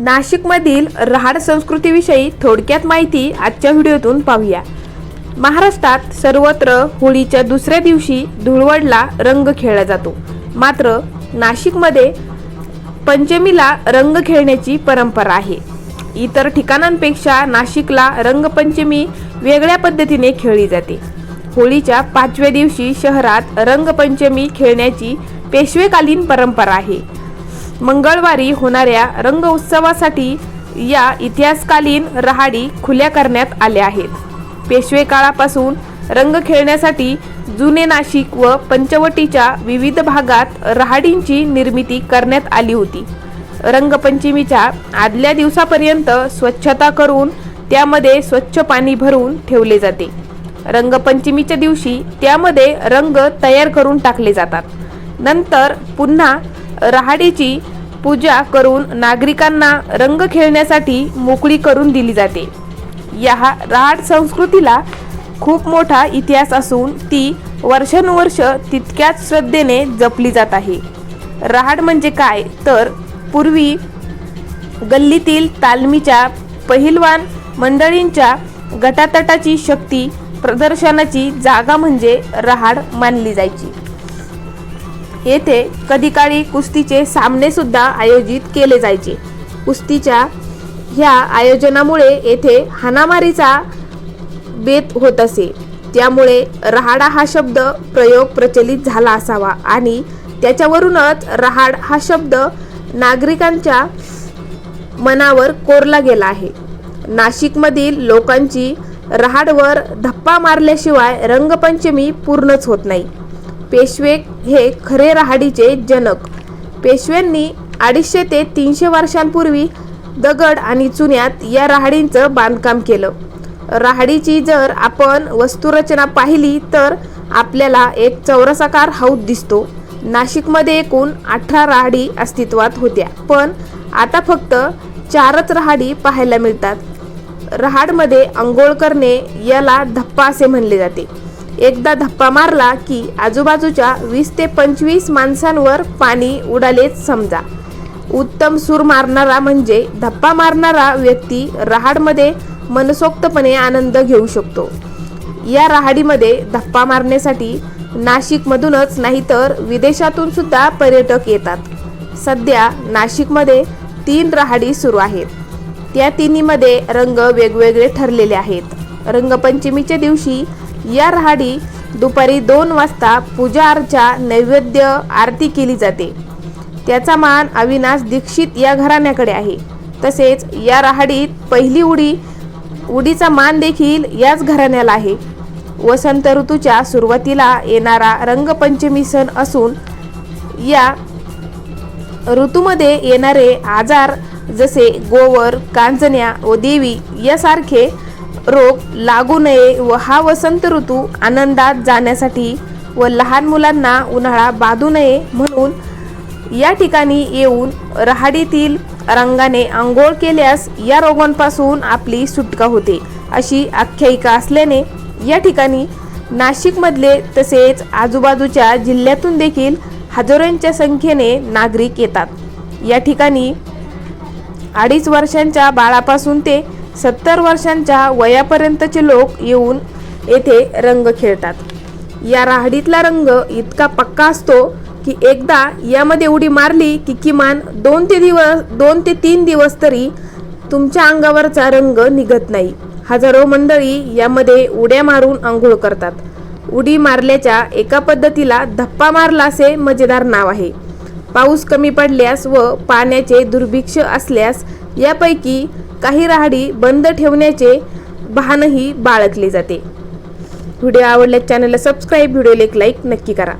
नाशिकमधील रहाड संस्कृतीविषयी थोडक्यात माहिती आजच्या व्हिडिओतून पाहूया. महाराष्ट्रात सर्वत्र होळीच्या दुसऱ्या दिवशी धुळवडला रंग खेळला जातो. मात्र नाशिकमध्ये पंचमीला रंग खेळण्याची परंपरा आहे. इतर ठिकाणांपेक्षा नाशिकला रंगपंचमी वेगळ्या पद्धतीने खेळली जाते. होळीच्या पाचव्या दिवशी शहरात रंगपंचमी खेळण्याची पेशवेकालीन परंपरा आहे. मंगळवारी होणाऱ्या रंग उत्सवासाठी या इतिहासकालीन रहाडी खुल्या करण्यात आल्या आहेत. पेशवे काळापासून रंग खेळण्यासाठी जुने नाशिक व पंचवटीच्या विविध भागात रहाडींची निर्मिती करण्यात आली होती. रंगपंचमीच्या आदल्या दिवसापर्यंत स्वच्छता करून त्यामध्ये स्वच्छ पाणी भरून ठेवले जाते. रंगपंचमीच्या दिवशी त्यामध्ये रंग तयार करून टाकले जातात. नंतर पुन्हा रहाडीची पूजा करून नागरिकांना रंग खेळण्यासाठी मोकळी करून दिली जाते. या रहाड संस्कृतीला खूप मोठा इतिहास असून ती वर्षानुवर्ष तितक्याच श्रद्धेने जपली जात आहे. रहाड म्हणजे काय? तर पूर्वी गल्लीतील तालमीच्या पहिलवान मंडळींच्या गटातटाची शक्ती प्रदर्शनाची जागा म्हणजे रहाड मानली जायची. येथे कधीकाळी कुस्तीचे सामने सुद्धा आयोजित केले जायचे. कुस्तीच्या ह्या आयोजनामुळे येथे हाणामारीचा बेत होत असे. त्यामुळे रहाडा हा शब्द प्रयोग प्रचलित झाला असावा आणि त्याच्यावरूनच रहाड हा शब्द नागरिकांच्या मनावर कोरला गेला आहे. नाशिकमधील लोकांची रहाडवर धप्पा मारल्याशिवाय रंगपंचमी पूर्णच होत नाही. पेशवे हे खरे रहाडीचे जनक. पेशव्यांनी अडीचशे ते तीनशे वर्षांपूर्वी दगड आणि चुन्यात या रहाडींचं बांधकाम केलं. रहाडीची जर आपण वस्तुरचना पाहिली तर आपल्याला एक चौरसाकार हौद दिसतो. नाशिकमध्ये एकूण अठरा रहाडी अस्तित्वात होत्या पण आता फक्त चारच रहाडी पाहायला मिळतात. रहाडमध्ये आंघोळ करणे याला धप्पा असे म्हणले जाते. एकदा धप्पा मारला की आजूबाजूच्या वीस ते पंचवीस माणसांवर पाणी उडालेच समजा. उत्तम सूर मारणारा म्हणजे धप्पा मारणारा व्यक्ती रहाडमध्ये मनसोक्तपणे आनंद घेऊ शकतो. या रहाडीमध्ये धप्पा मारण्यासाठी नाशिकमधूनच नाही तर विदेशातून सुद्धा पर्यटक येतात. सध्या नाशिकमध्ये तीन रहाडी सुरू आहेत. त्या तिन्हीमध्ये रंग वेगवेगळे ठरलेले आहेत. रंगपंचमीच्या दिवशी या रहाडी दुपारी दोन वाजता पूजा अर्चा नैवेद्य आरती केली जाते. त्याचा मान अविनाश दीक्षित या घराण्याकडे आहे. तसेच या रहाडीत पहिली उडी उडीचा मान देखील याच घराण्याला आहे. वसंत ऋतूच्या सुरुवातीला येणारा रंगपंचमी सण असून या ऋतूमध्ये येणारे आजार जसे गोवर कांजण्या व देवी यासारखे रोग लागू नये व हा वसंत ऋतू आनंदात जाण्यासाठी व लहान मुलांना उन्हाळा बाधू नये म्हणून या ठिकाणी येऊन रहाडीतील रंगाने आंघोळ केल्यास या रोगांपासून आपली सुटका होते. अशी आख्यायिका असल्याने या ठिकाणी नाशिकमधले तसेच आजूबाजूच्या जिल्ह्यातून देखील हजारोंच्या संख्येने नागरिक येतात. या ठिकाणी अडीच वर्षांच्या बाळापासून ते सत्तर वर्षांच्या वयापर्यंतचे लोक येऊन येथे रंग खेळतात. या राहडीतला रंग इतका पक्का असतो की एकदा यामध्ये उडी मारली की किमान दोन ते दिवस दोन ते तीन दिवस तरी तुमच्या अंगावरचा रंग निघत नाही. हजारो मंडळी यामध्ये उड्या मारून आंघोळ करतात. उडी मारल्याच्या एका पद्धतीला धप्पा मारला असे मजेदार नाव आहे. पाऊस कमी पडल्यास व पाण्याचे दुर्भिक्ष असल्यास यापैकी काही राहडी बंद ठेवण्याचे भानही बाळगले जाते. व्हिडिओ आवडल्यास चॅनलला सबस्क्राईब व्हिडिओला एक लाईक नक्की करा.